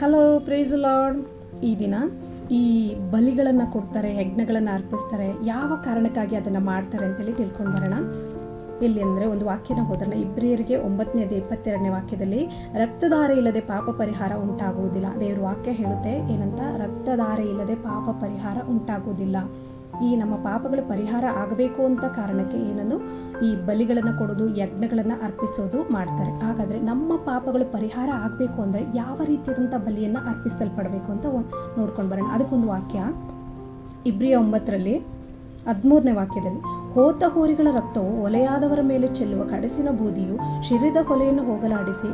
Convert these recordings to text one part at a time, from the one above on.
Hello praise lord ಈ ದಿನ ಈ ಬಲಿಗಳನ್ನು ಕೊಡ್ತಾರೆ, ಯಜ್ಞಗಳನ್ನು ಅರ್ಪಿಸ್ತಾರೆ, ಯಾವ ಕಾರಣಕ್ಕಾಗಿ ಅದನ್ನು ಮಾಡ್ತಾರೆ ಅಂತೇಳಿ ತಿಳ್ಕೊಂಡು ಬರೋಣ. ಇಲ್ಲಿ ಅಂದರೆ ಒಂದು ವಾಕ್ಯನ ಹೋದ್ರಣ ಇಬ್ರಿಯರಿಗೆ ಒಂಬತ್ತನೇದು ಇಪ್ಪತ್ತೆರಡನೇ ವಾಕ್ಯದಲ್ಲಿ, ರಕ್ತಧಾರೆ ಇಲ್ಲದೆ ಪಾಪ ಪರಿಹಾರ ಉಂಟಾಗುವುದಿಲ್ಲ. ದೇವ್ರ ವಾಕ್ಯ ಹೇಳುತ್ತೆ, ಏನಂತ? ರಕ್ತಧಾರೆ ಇಲ್ಲದೆ ಪಾಪ ಪರಿಹಾರ ಉಂಟಾಗುವುದಿಲ್ಲ. ಈ ನಮ್ಮ ಪಾಪಗಳು ಪರಿಹಾರ ಆಗಬೇಕು ಅಂತ ಕಾರಣಕ್ಕೆ ಏನನ್ನು ಈ ಬಲಿಗಳನ್ನು ಕೊಡೋದು, ಯಜ್ಞಗಳನ್ನು ಅರ್ಪಿಸೋದು ಮಾಡ್ತಾರೆ. ಹಾಗಾದರೆ ನಮ್ಮ ಪಾಪಗಳು ಪರಿಹಾರ ಆಗಬೇಕು ಅಂದರೆ ಯಾವ ರೀತಿಯಾದಂಥ ಬಲಿಯನ್ನು ಅರ್ಪಿಸಲ್ಪಡಬೇಕು ಅಂತ ನೋಡ್ಕೊಂಡು ಬರೋಣ. ಅದಕ್ಕೊಂದು ವಾಕ್ಯ. ಇಬ್ರಿಯ ಒಂಬತ್ತರಲ್ಲಿ, ಹದಿಮೂರನೇ ವಾಕ್ಯದಲ್ಲಿ, ಹೋತ ಹೋರಿಗಳ ರಕ್ತವು ಒಲೆಯಾದವರ ಮೇಲೆ ಚೆಲ್ಲುವ ಕಡಸಿನ ಬೂದಿಯು ಶಿರಿದ ಹೊಲೆಯನ್ನು ಹೋಗಲಾಡಿಸಿ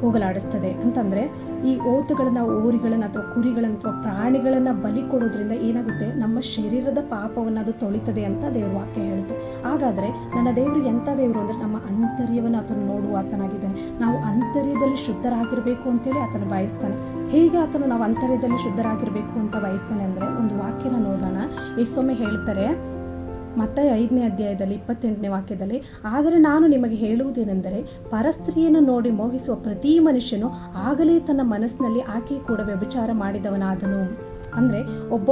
ಹೋಗಲಾಡಿಸ್ತದೆ. ಅಂತಂದರೆ ಈ ಓತುಗಳನ್ನು, ಓರಿಗಳನ್ನು ಅಥವಾ ಕುರಿಗಳನ್ನು ಅಥವಾ ಪ್ರಾಣಿಗಳನ್ನು ಬಲಿ ಕೊಡೋದ್ರಿಂದ ಏನಾಗುತ್ತೆ? ನಮ್ಮ ಶರೀರದ ಪಾಪವನ್ನು ಅದು ತೊಳಿತದೆ ಅಂತ ದೇವ್ರ ವಾಕ್ಯ ಹೇಳುತ್ತೆ. ಹಾಗಾದರೆ ನನ್ನ ದೇವರು ಎಂಥ ದೇವರು ಅಂದರೆ ನಮ್ಮ ಅಂತರ್ಯವನ್ನು ಆತನು ನೋಡುವ ಆತನಾಗಿದ್ದಾನೆ. ನಾವು ಅಂತರ್ಯದಲ್ಲಿ ಶುದ್ಧರಾಗಿರಬೇಕು ಅಂತೇಳಿ ಆತನು ಬಯಸ್ತಾನೆ. ಹೇಗೆ ಆತನು ನಾವು ಅಂತರ್ಯದಲ್ಲಿ ಶುದ್ಧರಾಗಿರಬೇಕು ಅಂತ ಬಯಸ್ತಾನೆ ಅಂದರೆ ಒಂದು ವಾಕ್ಯನ ನೋಡೋಣ. ಎಷ್ಟೊಮ್ಮೆ ಹೇಳ್ತಾರೆ ಮತ್ತೆ ಐದನೇ ಅಧ್ಯಾಯದಲ್ಲಿ ಇಪ್ಪತ್ತೆಂಟನೇ ವಾಕ್ಯದಲ್ಲಿ, ಆದರೆ ನಾನು ನಿಮಗೆ ಹೇಳುವುದೇನೆಂದರೆ ಪರಸ್ತ್ರೀಯನ್ನು ನೋಡಿ ಮೋಹಿಸುವ ಪ್ರತಿ ಮನುಷ್ಯನು ಆಗಲೇ ತನ್ನ ಮನಸ್ಸಿನಲ್ಲಿ ಆಕೆ ಕೂಡ ವ್ಯಭಿಚಾರ ಮಾಡಿದವನಾದನು. ಅಂದರೆ ಒಬ್ಬ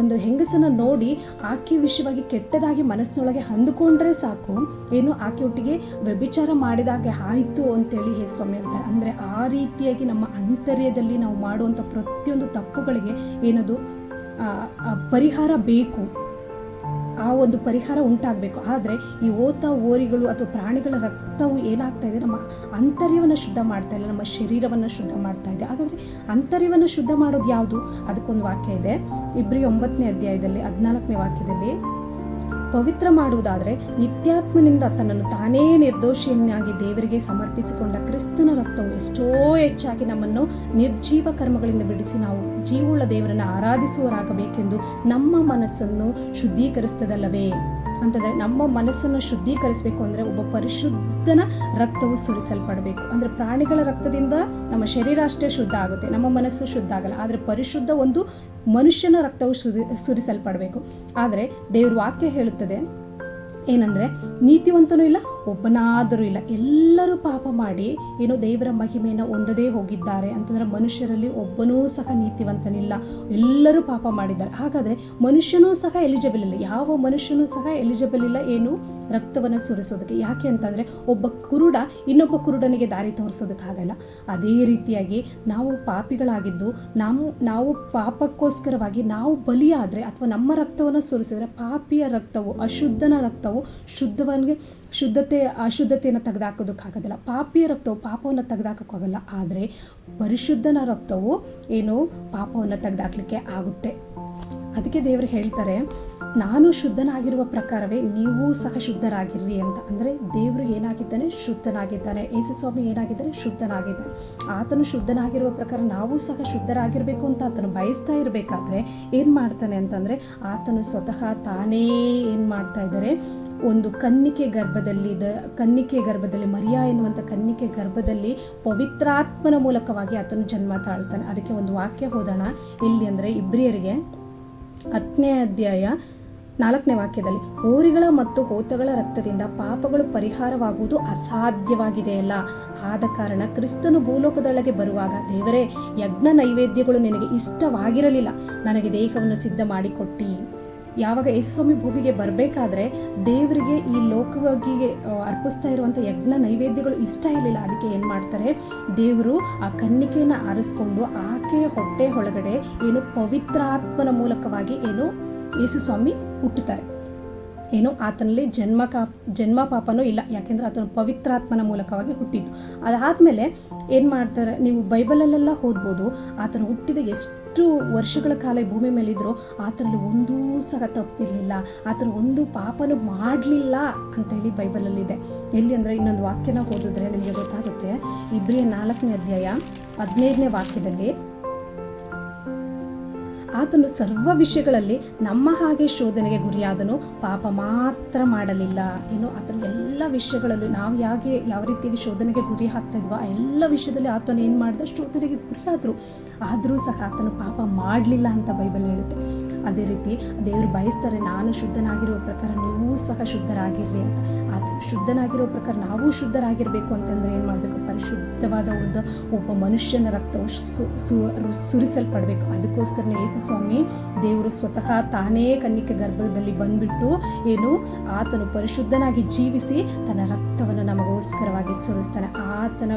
ಒಂದು ಹೆಂಗಸನ್ನು ನೋಡಿ ಆಕೆ ವಿಷಯವಾಗಿ ಕೆಟ್ಟದಾಗಿ ಮನಸ್ಸಿನೊಳಗೆ ಅಂದುಕೊಂಡ್ರೆ ಸಾಕು, ಏನು ಆಕೆ ಒಟ್ಟಿಗೆ ವ್ಯಭಿಚಾರ ಮಾಡಿದಾಗೆ ಆಯಿತು ಅಂತೇಳಿ ಸ್ವಾಮಿ ಹೇಳ್ತಾರೆ. ಅಂದರೆ ಆ ರೀತಿಯಾಗಿ ನಮ್ಮ ಅಂತರ್ಯದಲ್ಲಿ ನಾವು ಮಾಡುವಂಥ ಪ್ರತಿಯೊಂದು ತಪ್ಪುಗಳಿಗೆ ಏನದು ಪರಿಹಾರ ಬೇಕು. ಆ ಒಂದು ಪರಿಹಾರ ಉಂಟಾಗಬೇಕು. ಆದರೆ ಈ ಓತ ಓರಿಗಳು ಅಥವಾ ಪ್ರಾಣಿಗಳ ರಕ್ತವು ಏನಾಗ್ತಾ ಇದೆ, ನಮ್ಮ ಅಂತರ್ಯವನ್ನು ಶುದ್ಧ ಮಾಡ್ತಾ ಇಲ್ಲ, ನಮ್ಮ ಶರೀರವನ್ನು ಶುದ್ಧ ಮಾಡ್ತಾ ಇದೆ. ಹಾಗಾದರೆ ಅಂತರ್ಯವನ್ನು ಶುದ್ಧ ಮಾಡೋದು ಯಾವುದು? ಅದಕ್ಕೊಂದು ವಾಕ್ಯ ಇದೆ. ಇಬ್ಬರಿ ಒಂಬತ್ತನೇ ಅಧ್ಯಾಯದಲ್ಲಿ, ಹದಿನಾಲ್ಕನೇ ವಾಕ್ಯದಲ್ಲಿ ಪವಿತ್ರ ಮಾಡುವುದಾದರೆ ನಿತ್ಯಾತ್ಮನಿಂದ ತನ್ನನ್ನು ತಾನೇ ನಿರ್ದೋಷಿಯನ್ನಾಗಿ ದೇವರಿಗೆ ಸಮರ್ಪಿಸಿಕೊಂಡ ಕ್ರಿಸ್ತನ ರಕ್ತವು ಎಷ್ಟೋ ಹೆಚ್ಚಾಗಿ ನಮ್ಮನ್ನು ನಿರ್ಜೀವ ಕರ್ಮಗಳಿಂದ ಬಿಡಿಸಿ ನಾವು ಜೀವುಳ್ಳ ದೇವರನ್ನು ಆರಾಧಿಸುವರಾಗಬೇಕೆಂದು ನಮ್ಮ ಮನಸ್ಸನ್ನು ಶುದ್ಧೀಕರಿಸ್ತದಲ್ಲವೇ? ಅಂತಂದರೆ ನಮ್ಮ ಮನಸ್ಸನ್ನು ಶುದ್ಧೀಕರಿಸಬೇಕು ಅಂದರೆ ಒಬ್ಬ ಪರಿಶುದ್ಧನ ರಕ್ತವು ಸುರಿಸಲ್ಪಡಬೇಕು. ಅಂದರೆ ಪ್ರಾಣಿಗಳ ರಕ್ತದಿಂದ ನಮ್ಮ ಶರೀರ ಅಷ್ಟೇ ಶುದ್ಧ ಆಗುತ್ತೆ. ನಮ್ಮ ಮನಸ್ಸು ಶುದ್ಧ ಆಗಲ್ಲ. ಆದರೆ ಪರಿಶುದ್ಧ ಒಂದು ಮನುಷ್ಯನ ರಕ್ತವು ಸುರಿ, ಸುರಿಸಲ್ಪಡಬೇಕು. ಆದರೆ ದೇವ್ರ ವಾಕ್ಯ ಹೇಳುತ್ತದೆ ಏನಂದರೆ, ನೀತಿವಂತನೂ ಇಲ್ಲ ಒಬ್ಬನಾದರೂ ಇಲ್ಲ, ಎಲ್ಲರೂ ಪಾಪ ಮಾಡಿ ಏನು ದೇವರ ಮಹಿಮೆಯನ್ನು ಹೊಂದದೇ ಹೋಗಿದ್ದಾರೆ ಅಂತಂದರೆ ಮನುಷ್ಯರಲ್ಲಿ ಒಬ್ಬನೂ ಸಹ ನೀತಿವಂತನಿಲ್ಲ, ಎಲ್ಲರೂ ಪಾಪ ಮಾಡಿದ್ದಾರೆ. ಹಾಗಾದರೆ ಮನುಷ್ಯನೂ ಸಹ ಎಲಿಜಿಬಲ್ ಇಲ್ಲ, ಯಾವ ಮನುಷ್ಯನೂ ಸಹ ಎಲಿಜಿಬಲ್ ಇಲ್ಲ ಏನು? ರಕ್ತವನ್ನು ಸುರಿಸೋದಕ್ಕೆ. ಯಾಕೆ ಅಂತಂದರೆ ಒಬ್ಬ ಕುರುಡ ಇನ್ನೊಬ್ಬ ಕುರುಡನಿಗೆ ದಾರಿ ತೋರಿಸೋದಕ್ಕಾಗಲ್ಲ. ಅದೇ ರೀತಿಯಾಗಿ ನಾವು ಪಾಪಿಗಳಾಗಿದ್ದು, ನಾವು ನಾವು ಪಾಪಕ್ಕೋಸ್ಕರವಾಗಿ ನಾವು ಬಲಿಯಾದರೆ ಅಥವಾ ನಮ್ಮ ರಕ್ತವನ್ನು ಸುರಿಸಿದ್ರೆ ಪಾಪಿಯ ರಕ್ತವು, ಅಶುದ್ಧನ ರಕ್ತವು ಶುದ್ಧವನಿಗೆ ಶುದ್ಧತೆ ಅಶುದ್ಧತೆಯನ್ನು ತೆಗೆದಾಕೋದಕ್ಕಾಗೋದಿಲ್ಲ ಪಾಪಿಯ ರಕ್ತವು ಪಾಪವನ್ನು ತೆಗೆದಾಕೋಕ್ಕಾಗಲ್ಲ ಆದರೆ ಪರಿಶುದ್ಧನ ರಕ್ತವು ಏನು? ಪಾಪವನ್ನು ತೆಗೆದಾಕ್ಲಿಕ್ಕೆ ಆಗುತ್ತೆ. ಅದಕ್ಕೆ ದೇವರು ಹೇಳ್ತಾರೆ, ನಾನು ಶುದ್ಧನಾಗಿರುವ ಪ್ರಕಾರವೇ ನೀವು ಸಹ ಶುದ್ಧರಾಗಿರ್ರಿ ಅಂತ. ಅಂದರೆ ದೇವರು ಏನಾಗಿದ್ದಾನೆ? ಶುದ್ಧನಾಗಿದ್ದಾನೆ. ಯೇಸು ಸ್ವಾಮಿ ಏನಾಗಿದ್ದಾನೆ? ಶುದ್ಧನಾಗಿದ್ದಾನೆ. ಆತನು ಶುದ್ಧನಾಗಿರುವ ಪ್ರಕಾರ ನಾವು ಸಹ ಶುದ್ಧರಾಗಿರಬೇಕು ಅಂತ ಆತನು ಬಯಸ್ತಾ ಇರಬೇಕಾದ್ರೆ ಏನು ಮಾಡ್ತಾನೆ ಅಂತಂದರೆ, ಆತನು ಸ್ವತಃ ತಾನೇ ಏನು ಮಾಡ್ತಾ ಇದ್ದಾರೆ? ಒಂದು ಕನ್ನಿಕೆ ಗರ್ಭದಲ್ಲಿ ದ, ಕನ್ನಿಕೆ ಗರ್ಭದಲ್ಲಿ, ಮರಿಯಾ ಎನ್ನುವಂಥ ಕನ್ನಿಕೆ ಗರ್ಭದಲ್ಲಿ ಪವಿತ್ರಾತ್ಮನ ಮೂಲಕವಾಗಿ ಆತನು ಜನ್ಮ ತಾಳ್ತಾನೆ. ಅದಕ್ಕೆ ಒಂದು ವಾಕ್ಯ ಹೋದೋಣ ಎಲ್ಲಿ ಅಂದರೆ ಇಬ್ರಿಯರಿಗೆ ಹತ್ತನೇ ಅಧ್ಯಾಯ ನಾಲ್ಕನೇ ವಾಕ್ಯದಲ್ಲಿ ಊರಿಗಳ ಮತ್ತು ಹೋತಗಳ ರಕ್ತದಿಂದ ಪಾಪಗಳು ಪರಿಹಾರವಾಗುವುದು ಅಸಾಧ್ಯವಾಗಿದೆಯಲ್ಲ ಆದ ಕಾರಣ ಕ್ರಿಸ್ತನು ಭೂಲೋಕದೊಳಗೆ ಬರುವಾಗ, ದೇವರೇ ಯಜ್ಞ ನೈವೇದ್ಯಗಳು ನಿನಗೆ ಇಷ್ಟವಾಗಿರಲಿಲ್ಲ. ನನಗೆ ದೇಹವನ್ನು ಸಿದ್ಧ ಮಾಡಿಕೊಟ್ಟಿ ಯಾವಾಗ ಯೇಸುಸ್ವಾಮಿ ಭೂಮಿಗೆ ಬರಬೇಕಾದ್ರೆ ದೇವರಿಗೆ ಈ ಲೋಕವಾಗಿಗೆ ಆ, ಅರ್ಪಿಸ್ತಾ ಇರುವಂಥ ಯಜ್ಞ ನೈವೇದ್ಯಗಳು ಇಷ್ಟ ಇರಲಿಲ್ಲ. ಅದಕ್ಕೆ ಏನು ಮಾಡ್ತಾರೆ? ದೇವರು ಆ ಕನ್ನಿಕೆಯನ್ನು ಆರಿಸ್ಕೊಂಡು ಆಕೆಯ ಹೊಟ್ಟೆ ಒಳಗಡೆ ಏನು ಪವಿತ್ರಾತ್ಮನ ಮೂಲಕವಾಗಿ ಏನು ಯೇಸುಸ್ವಾಮಿ ಹುಟ್ಟುತ್ತಾರೆ. ಏನು, ಆತನಲ್ಲಿ ಜನ್ಮ ಕಾ, ಜನ್ಮ ಪಾಪನೂ ಇಲ್ಲ. ಯಾಕೆಂದರೆ ಆತನು ಪವಿತ್ರಾತ್ಮನ ಮೂಲಕವಾಗಿ ಹುಟ್ಟಿದ್ದು. ಅದಾದಮೇಲೆ ಏನು ಮಾಡ್ತಾರೆ, ನೀವು ಬೈಬಲಲ್ಲೆಲ್ಲ ಓದ್ಬೋದು, ಆತನು ಹುಟ್ಟಿದ ಎಷ್ಟು ವರ್ಷಗಳ ಕಾಲ ಭೂಮಿ ಮೇಲಿದ್ರು ಆತನಲ್ಲಿ ಒಂದೂ ಸಹ ತಪ್ಪಿರಲಿಲ್ಲ. ಆತನು ಒಂದು ಪಾಪನು ಮಾಡಲಿಲ್ಲ ಅಂತ ಹೇಳಿ ಬೈಬಲಲ್ಲಿದೆ. ಎಲ್ಲಿ ಅಂದರೆ ಇನ್ನೊಂದು ವಾಕ್ಯನ ಓದಿದ್ರೆ ನಿಮಗೆ ಗೊತ್ತಾಗುತ್ತೆ. ಇಬ್ರಿಯ ನಾಲ್ಕನೇ ಅಧ್ಯಾಯ ಹದಿನೈದನೇ ವಾಕ್ಯದಲ್ಲಿ ಆತನು ಸರ್ವ ವಿಷಯಗಳಲ್ಲಿ ನಮ್ಮ ಹಾಗೆ ಶೋಧನೆಗೆ ಗುರಿಯಾದನು, ಪಾಪ ಮಾತ್ರ ಮಾಡಲಿಲ್ಲ. ಏನು ಆತನು ಎಲ್ಲ ವಿಷಯಗಳಲ್ಲಿ ನಾವು ಹೇಗೆ, ಯಾವ ರೀತಿಯಾಗಿ ಶೋಧನೆಗೆ ಗುರಿ ಹಾಕ್ತಾ ಇದ್ವೋ, ಆ ಎಲ್ಲ ವಿಷಯದಲ್ಲಿ ಆತನು ಏನು ಮಾಡಿದ, ಶೋಧನೆಗೆ ಗುರಿಯಾದರು. ಆದರೂ ಸಹ ಆತನು ಪಾಪ ಮಾಡಲಿಲ್ಲ ಅಂತ ಬೈಬಲ್ ಹೇಳುತ್ತೆ. ಅದೇ ರೀತಿ ದೇವರು ಬಯಸ್ತಾರೆ ನಾನು ಶುದ್ಧನಾಗಿರುವ ಪ್ರಕಾರ ನೀವು ಸಹ ಶುದ್ಧರಾಗಿರ್ರಿ ಅಂತ. ಅದು ಶುದ್ಧನಾಗಿರೋ ಪ್ರಕಾರ ನಾವು ಶುದ್ಧರಾಗಿರಬೇಕು ಅಂತಂದ್ರೆ ಏನು ಮಾಡಬೇಕು? ಪರಿಶುದ್ಧವಾದ ಒಂದು ಒಬ್ಬ ಮನುಷ್ಯನ ರಕ್ತವು ಸು- ಸುರಿಸಲ್ಪಡಬೇಕು. ಅದಕ್ಕೋಸ್ಕರನೇ ಯೇಸು ಸ್ವಾಮಿ ದೇವರು ಸ್ವತಃ ತಾನೇ ಕನ್ನಿಕೆ ಗರ್ಭದಲ್ಲಿ ಬಂದ್ಬಿಟ್ಟು ಏನು ಆತನು ಪರಿಶುದ್ಧನಾಗಿ ಜೀವಿಸಿ ತನ್ನ ರಕ್ತವನ್ನು ನಮಗೋಸ್ಕರವಾಗಿ ಸುರಿಸ್ತಾನೆ. ಆತನ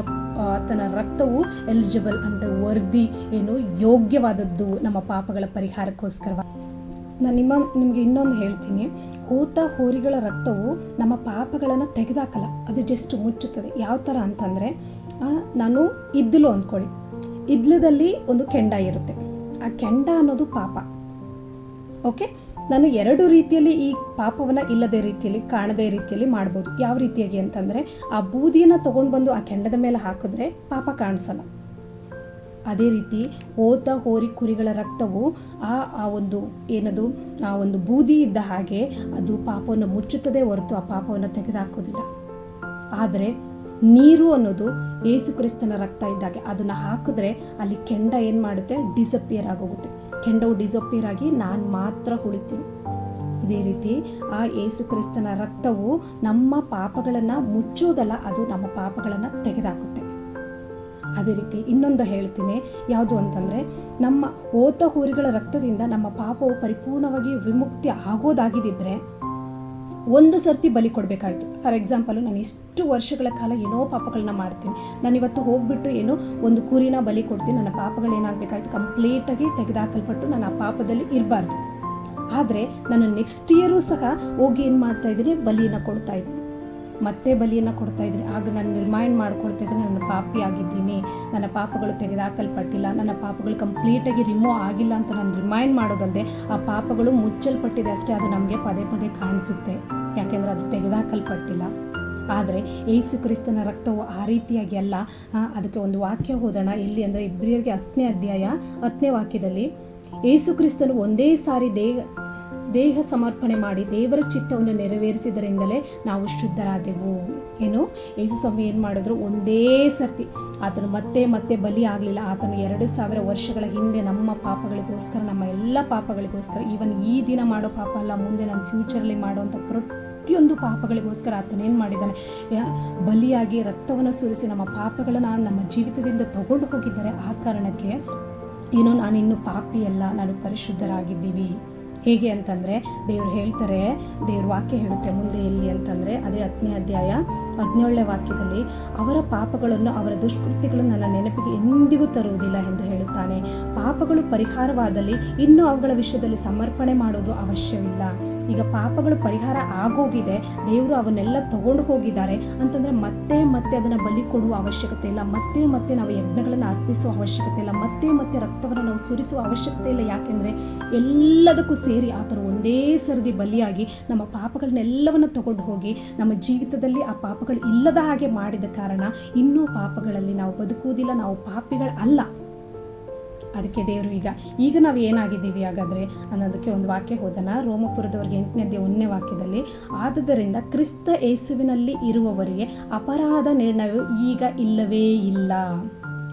ತನ್ನ ರಕ್ತವು ಎಲಿಜಿಬಲ್ ಅಂದರೆ ವರ್ದಿ ಏನು ಯೋಗ್ಯವಾದದ್ದು ನಮ್ಮ ಪಾಪಗಳ ಪರಿಹಾರಕ್ಕೋಸ್ಕರವಾಗಿ. ನಾನು ನಿಮ್ಮ, ನಿಮಗೆ ಇನ್ನೊಂದು ಹೇಳ್ತೀನಿ. ಹೂತ ಹೋರಿಗಳ ರಕ್ತವು ನಮ್ಮ ಪಾಪಗಳನ್ನು ತೆಗೆದಾಕಲ್ಲ, ಅದು ಜಸ್ಟ್ ಮುಚ್ಚುತ್ತದೆ. ಯಾವ ಥರ ಅಂತಂದರೆ ನಾನು ಇದ್ದಲು ಅಂದ್ಕೊಳ್ಳಿ. ಇದ್ಲದಲ್ಲಿ ಒಂದು ಕೆಂಡ ಇರುತ್ತೆ. ಆ ಕೆಂಡ ಅನ್ನೋದು ಪಾಪ. ಓಕೆ ನಾನು ಎರಡು ರೀತಿಯಲ್ಲಿ ಈ ಪಾಪವನ್ನು ಇಲ್ಲದೆ ರೀತಿಯಲ್ಲಿ, ಕಾಣದೇ ರೀತಿಯಲ್ಲಿ ಮಾಡ್ಬೋದು. ಯಾವ ರೀತಿಯಾಗಿ ಅಂತಂದರೆ, ಆ ಬೂದಿಯನ್ನು ತೊಗೊಂಡು ಬಂದು ಆ ಕೆಂಡದ ಮೇಲೆ ಹಾಕಿದ್ರೆ ಪಾಪ ಕಾಣಿಸಲ್ಲ. ಅದೇ ರೀತಿ ಓತ ಹೋರಿ ಕುರಿಗಳ ರಕ್ತವು ಆ ಆ ಒಂದು ಏನದು, ಆ ಒಂದು ಬೂದಿ ಇದ್ದ ಹಾಗೆ ಅದು ಪಾಪವನ್ನು ಮುಚ್ಚುತ್ತದೆ ಹೊರತು ಆ ಪಾಪವನ್ನು ತೆಗೆದುಹಾಕೋದಿಲ್ಲ ಆದರೆ ನೀರು ಅನ್ನೋದು ಏಸು ಕ್ರಿಸ್ತನ ರಕ್ತ ಇದ್ದಾಗೆ ಅದನ್ನು ಹಾಕಿದ್ರೆ ಅಲ್ಲಿ ಕೆಂಡ ಏನು ಮಾಡುತ್ತೆ? ಡಿಸಪಿಯರ್ ಆಗೋಗುತ್ತೆ. ಕೆಂಡವು ಡಿಸಪಿಯರ್ ಆಗಿ ನಾನು ಮಾತ್ರ ಉಳಿತೀನಿ. ಇದೇ ರೀತಿ ಆ ಏಸು ಕ್ರಿಸ್ತನ ರಕ್ತವು ನಮ್ಮ ಪಾಪಗಳನ್ನು ಮುಚ್ಚೋದಲ್ಲ ಅದು ನಮ್ಮ ಪಾಪಗಳನ್ನು ತೆಗೆದುಹಾಕುತ್ತೆ. ಅದೇ ರೀತಿ ಇನ್ನೊಂದು ಹೇಳ್ತೀನಿ, ಯಾವುದು ಅಂತಂದರೆ ನಮ್ಮ ಓತ ಹೋರಿಗಳ ರಕ್ತದಿಂದ ನಮ್ಮ ಪಾಪವು ಪರಿಪೂರ್ಣವಾಗಿ ವಿಮುಕ್ತಿ ಆಗೋದಾಗಿದ್ದಿದ್ರೆ ಒಂದು ಸರ್ತಿ ಬಲಿ ಕೊಡಬೇಕಾಯ್ತು. ಫಾರ್ ಎಕ್ಸಾಂಪಲು ನಾನು ಇಷ್ಟು ವರ್ಷಗಳ ಕಾಲ ಏನೋ ಪಾಪಗಳನ್ನ ಮಾಡ್ತೀನಿ. ನಾನು ಇವತ್ತು ಹೋಗ್ಬಿಟ್ಟು ಏನೋ ಒಂದು ಕುರಿನ ಬಲಿ ಕೊಡ್ತೀನಿ, ನನ್ನ ಪಾಪಗಳು ಏನಾಗಬೇಕಾಯ್ತು? ಕಂಪ್ಲೀಟಾಗಿ ತೆಗೆದುಹಾಕಲ್ಪಟ್ಟು ನಾನು ಆ ಪಾಪದಲ್ಲಿ ಇರಬಾರ್ದು. ಆದರೆ ನಾನು ನೆಕ್ಸ್ಟ್ ಇಯರೂ ಸಹ ಹೋಗಿ ಏನು ಮಾಡ್ತಾ ಇದ್ದೀನಿ? ಬಲಿಯನ್ನು ಕೊಡ್ತಾ ಇದ್ದೀನಿ. ಮತ್ತೆ ಬಲಿಯನ್ನು ಕೊಡ್ತಾ ಇದ್ರಿ. ಆಗ ನಾನು ರಿಮೈಂಡ್ ಮಾಡ್ಕೊಳ್ತಾ ನನ್ನ ಪಾಪಿ ಆಗಿದ್ದೀನಿ. ನನ್ನ ಪಾಪಗಳು ತೆಗೆದಾಕಲ್ಪಟ್ಟಿಲ್ಲ. ನನ್ನ ಪಾಪಗಳು ಕಂಪ್ಲೀಟಾಗಿ ರಿಮೂವ್ ಆಗಿಲ್ಲ ಅಂತ ನಾನು ರಿಮೈಂಡ್ ಮಾಡೋದಲ್ಲದೆ ಆ ಪಾಪಗಳು ಮುಚ್ಚಲ್ಪಟ್ಟಿದೆ ಅಷ್ಟೇ, ಅದು ನಮಗೆ ಪದೇ ಪದೇ ಕಾಣಿಸುತ್ತೆ. ಯಾಕೆಂದರೆ ಅದು ತೆಗೆದಾಕಲ್ಪಟ್ಟಿಲ್ಲ. ಆದರೆ ಏಸು ಕ್ರಿಸ್ತನ ರಕ್ತವು ಆ ರೀತಿಯಾಗಿ ಅಲ್ಲ. ಅದಕ್ಕೆ ಒಂದು ವಾಕ್ಯ ಓದೋಣ. ಇಲ್ಲಿ ಅಂದರೆ ಇಬ್ರಿಯರಿಗೆ ಹತ್ತನೇ ಅಧ್ಯಾಯ ಹತ್ತನೇ ವಾಕ್ಯದಲ್ಲಿ, ಯೇಸು ಕ್ರಿಸ್ತನು ಒಂದೇ ಸಾರಿ ದೇಹ ದೇಹ ಸಮರ್ಪಣೆ ಮಾಡಿ ದೇವರ ಚಿತ್ತವನ್ನು ನೆರವೇರಿಸಿದರಿಂದಲೇ ನಾವು ಶುದ್ಧರಾದೆವು. ಏನು? ಯೇಸು ಸ್ವಾಮಿ ಏನು ಮಾಡಿದ್ರು? ಒಂದೇ ಸರ್ತಿ. ಆತನು ಮತ್ತೆ ಮತ್ತೆ ಬಲಿ ಆಗಲಿಲ್ಲ. ಆತನು ಎರಡು ಸಾವಿರ ವರ್ಷಗಳ ಹಿಂದೆ ನಮ್ಮ ಪಾಪಗಳಿಗೋಸ್ಕರ, ನಮ್ಮ ಎಲ್ಲ ಪಾಪಗಳಿಗೋಸ್ಕರ ಈವನ್ ಈ ದಿನ ಮಾಡೋ ಪಾಪ ಅಲ್ಲ, ಮುಂದೆ ನಾನು ಫ್ಯೂಚರಲ್ಲಿ ಮಾಡುವಂಥ ಪ್ರತಿಯೊಂದು ಪಾಪಗಳಿಗೋಸ್ಕರ ಆತನೇನು ಮಾಡಿದ್ದಾನೆ? ಬಲಿಯಾಗಿ ರಕ್ತವನ್ನು ಸುರಿಸಿ ನಮ್ಮ ಪಾಪಗಳನ್ನು ನಮ್ಮ ಜೀವಿತದಿಂದ ತಗೊಂಡು ಹೋಗಿದ್ದಾರೆ ಆ ಕಾರಣಕ್ಕೆ, ಏನೋ ನಾನು ಇನ್ನು ಪಾಪಿ ಅಲ್ಲ ನಾನು ಪರಿಶುದ್ಧರಾಗಿದ್ದೀವಿ. ಹೇಗೆ ಅಂತಂದರೆ, ದೇವ್ರು ಹೇಳ್ತಾರೆ, ದೇವ್ರ ವಾಕ್ಯ ಹೇಳುತ್ತೆ ಮುಂದೆ ಎಲ್ಲಿ ಅಂತಂದರೆ, ಅದೇ ಹತ್ತನೇ ಅಧ್ಯಾಯ ಹದಿನೇಳನೇ ವಾಕ್ಯದಲ್ಲಿ, ಅವರ ಪಾಪಗಳನ್ನು, ಅವರ ದುಷ್ಕೃತಿಗಳು ನನ್ನ ನೆನಪಿಗೆ ಎಂದಿಗೂ ತರುವುದಿಲ್ಲ ಎಂದು ಹೇಳುತ್ತಾನೆ ಪಾಪಗಳು ಪರಿಹಾರವಾದಲ್ಲಿ ಇನ್ನೂ ಅವುಗಳ ವಿಷಯದಲ್ಲಿ ಸಮರ್ಪಣೆ ಮಾಡೋದು ಅವಶ್ಯವಿಲ್ಲ. ಈಗ ಪಾಪಗಳು ಪರಿಹಾರ ಆಗೋಗಿದೆ, ದೇವರು ಅವನ್ನೆಲ್ಲ ತಗೊಂಡು ಹೋಗಿದ್ದಾರೆ ಅಂತಂದ್ರೆ ಮತ್ತೆ ಮತ್ತೆ ಅದನ್ನ ಬಲಿ ಕೊಡುವ ಅವಶ್ಯಕತೆ ಇಲ್ಲ. ಮತ್ತೆ ಮತ್ತೆ ನಾವು ಯಜ್ಞಗಳನ್ನು ಅರ್ಪಿಸುವ ಅವಶ್ಯಕತೆ ಇಲ್ಲ. ಮತ್ತೆ ಮತ್ತೆ ರಕ್ತವನ್ನು ನಾವು ಸುರಿಸುವ ಅವಶ್ಯಕತೆ ಇಲ್ಲ. ಯಾಕೆಂದ್ರೆ ಎಲ್ಲದಕ್ಕೂ ಸೇರಿ ಆತನು ಒಂದೇ ಸರದಿ ಬಲಿಯಾಗಿ ನಮ್ಮ ಪಾಪಗಳನ್ನೆಲ್ಲವನ್ನು ತಗೊಂಡು ಹೋಗಿ ನಮ್ಮ ಜೀವಿತದಲ್ಲಿ ಆ ಪಾಪಗಳು ಇಲ್ಲದ ಹಾಗೆ ಮಾಡಿದ ಕಾರಣ ಇನ್ನೂ ಪಾಪಗಳಲ್ಲಿ ನಾವು ಬದುಕುವುದಿಲ್ಲ. ನಾವು ಪಾಪಿಗಳ ಅಲ್ಲ ಅದಕ್ಕೆ ದೇವರು ಈಗ ಈಗ ನಾವು ಏನಾಗಿದ್ದೀವಿ ಹಾಗಾದರೆ? ಅನ್ನೋದಕ್ಕೆ ಒಂದು ವಾಕ್ಯ ಹೋದನ ರೋಮಪುರದವರಿಗೆ ಎಂಟನೇ ಒಂದನೇ ವಾಕ್ಯದಲ್ಲಿ, ಆದುದರಿಂದ ಕ್ರಿಸ್ತ ಯೇಸುವಿನಲ್ಲಿ ಇರುವವರಿಗೆ ಅಪರಾಧ ನಿರ್ಣಯವು ಈಗ ಇಲ್ಲವೇ ಇಲ್ಲ.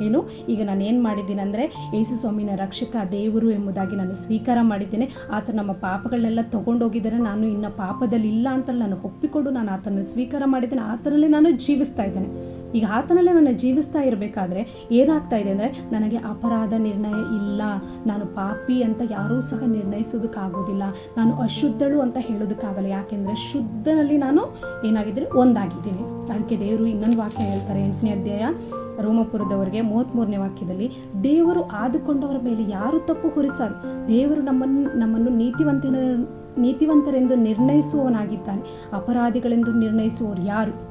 ಏನು? ಈಗ ನಾನು ಏನು ಮಾಡಿದ್ದೀನಿ ಅಂದರೆ ಯೇಸು ಸ್ವಾಮಿನ ರಕ್ಷಕ ದೇವರು ಎಂಬುದಾಗಿ ನಾನು ಸ್ವೀಕಾರ ಮಾಡಿದ್ದೇನೆ. ಆತ ನಮ್ಮ ಪಾಪಗಳನ್ನೆಲ್ಲ ತೊಗೊಂಡೋಗಿದ್ದಾರೆ. ನಾನು ಇನ್ನು ಪಾಪದಲ್ಲಿ ಇಲ್ಲ ಅಂತ ನಾನು ಒಪ್ಪಿಕೊಂಡು ನಾನು ಆತನನ್ನು ಸ್ವೀಕಾರ ಮಾಡಿದ್ದೇನೆ. ಆತನಲ್ಲೇ ನಾನು ಜೀವಿಸ್ತಾ ಇದ್ದೇನೆ. ಈಗ ಆತನಲ್ಲೇ ನಾನು ಜೀವಿಸ್ತಾ ಇರಬೇಕಾದ್ರೆ ಏನಾಗ್ತಾ ಇದೆ ಅಂದರೆ ನನಗೆ ಅಪರಾಧ ನಿರ್ಣಯ ಇಲ್ಲ. ನಾನು ಪಾಪಿ ಅಂತ ಯಾರೂ ಸಹ ನಿರ್ಣಯಿಸೋದಕ್ಕಾಗೋದಿಲ್ಲ. ನಾನು ಅಶುದ್ಧಳು ಅಂತ ಹೇಳೋದಕ್ಕಾಗಲ್ಲ. ಯಾಕೆಂದರೆ ಶುದ್ಧನಲ್ಲಿ ನಾನು ಏನಾಗಿದ್ದರೆ ಒಂದಾಗಿದ್ದೀನಿ. ಅದಕ್ಕೆ ದೇವರು ಇನ್ನೊಂದು ವಾಕ್ಯ ಹೇಳ್ತಾರೆ ಎಂಟನೇ ಅಧ್ಯಾಯ ರೋಮಪುರದವರಿಗೆ ಮೂವತ್ತ್ಮೂರನೇ ವಾಕ್ಯದಲ್ಲಿ, ದೇವರು ಆದುಕೊಂಡವರ ಮೇಲೆ ಯಾರು ತಪ್ಪು ಹೊರಿಸಾರು? ದೇವರು ನಮ್ಮನ್ನು ನಮ್ಮನ್ನು ನೀತಿವಂತನ, ನೀತಿವಂತರೆಂದು ನಿರ್ಣಯಿಸುವವನಾಗಿದ್ದಾನೆ. ಅಪರಾಧಿಗಳೆಂದು ನಿರ್ಣಯಿಸುವವರು ಯಾರು?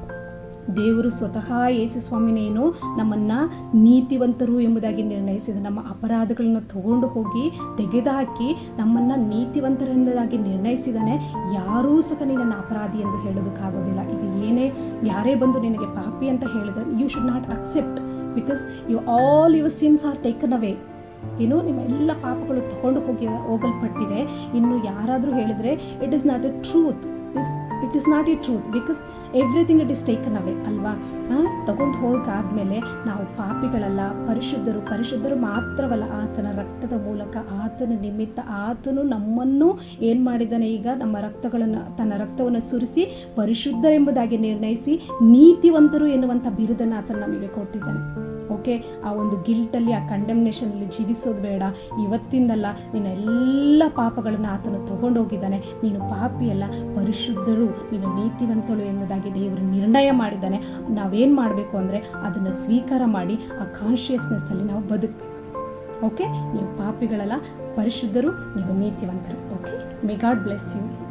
ದೇವರು ಸ್ವತಃ ಯೇಸು ಸ್ವಾಮಿನೇನು ನಮ್ಮನ್ನು ನೀತಿವಂತರು ಎಂಬುದಾಗಿ ನಿರ್ಣಯಿಸಿದ. ನಮ್ಮ ಅಪರಾಧಗಳನ್ನು ತಗೊಂಡು ಹೋಗಿ ತೆಗೆದುಹಾಕಿ ನಮ್ಮನ್ನು ನೀತಿವಂತರೆಂಬುದಾಗಿ ನಿರ್ಣಯಿಸಿದಾನೆ. ಯಾರೂ ಸಹ ನಿನ್ನನ್ನು ಅಪರಾಧಿ ಎಂದು ಹೇಳೋದಕ್ಕಾಗೋದಿಲ್ಲ. ಈಗ ಏನೇ ಯಾರೇ ಬಂದು ನಿನಗೆ ಪಾಪಿ ಅಂತ ಹೇಳಿದ್ರೆ you should not accept because you all your sins are taken away ಏನು ನಿಮ್ಮ ಎಲ್ಲ ಪಾಪಗಳು ತಗೊಂಡು ಹೋಗಿ ಹೋಗಲ್ಪಟ್ಟಿದೆ. ಇನ್ನು ಯಾರಾದರೂ ಹೇಳಿದರೆ it is not a truth this it is not a truth because everything it is taken away ಅಲ್ವಾ? ತಗೊಂಡು ಹೋಗಾದ್ಮೇಲೆ ನಾವು ಪಾಪಿಗಳಲ್ಲ, ಪರಿಶುದ್ಧರು ಪರಿಶುದ್ಧರು ಮಾತ್ರವಲ್ಲ, ಆತನ ರಕ್ತದ ಮೂಲಕ, ಆತನ ನಿಮಿತ್ತ ಆತನು ನಮ್ಮನ್ನು ಏನು ಮಾಡಿದ್ದಾನೆ ಈಗ? ನಮ್ಮ ರಕ್ತಗಳನ್ನು, ತನ್ನ ರಕ್ತವನ್ನು ಸುರಿಸಿ, ಪರಿಶುದ್ಧರೆಂಬುದಾಗಿ ನಿರ್ಣಯಿಸಿ, ನೀತಿವಂತರು ಎನ್ನುವಂಥ ಬಿರುದನ್ನು ಆತನು ನಮಗೆ ಕೊಟ್ಟಿದ್ದಾನೆ. ಓಕೆ, ಆ ಒಂದು ಗಿಲ್ಟಲ್ಲಿ ಆ ಕಂಡೆಮ್ನೇಷನಲ್ಲಿ ಜೀವಿಸೋದು ಬೇಡ. ಇವತ್ತಿಂದಲ್ಲ ನಿನ್ನ ಎಲ್ಲ ಪಾಪಗಳನ್ನು ಆತನು ತಗೊಂಡೋಗಿದ್ದಾನೆ. ನೀನು ಪಾಪಿಯಲ್ಲ ಪರಿಶುದ್ಧರು, ನೀನು ನೀತಿವಂತಳು ಎಂಬುದಾಗಿ ದೇವರು ನಿರ್ಣಯ ಮಾಡಿದ್ದಾನೆ. ನಾವೇನು ಮಾಡಬೇಕು ಅಂದರೆ ಅದನ್ನು ಸ್ವೀಕಾರ ಮಾಡಿ, ಆ ಕಾನ್ಷಿಯಸ್ನೆಸ್ಸಲ್ಲಿ ನಾವು ಬದುಕಬೇಕು. ಓಕೆ, ನೀವು ಪಾಪಿಗಳಲ್ಲ, ಪರಿಶುದ್ಧರು, ನೀವು ನೀತಿವಂತರು. Okay, may God bless you.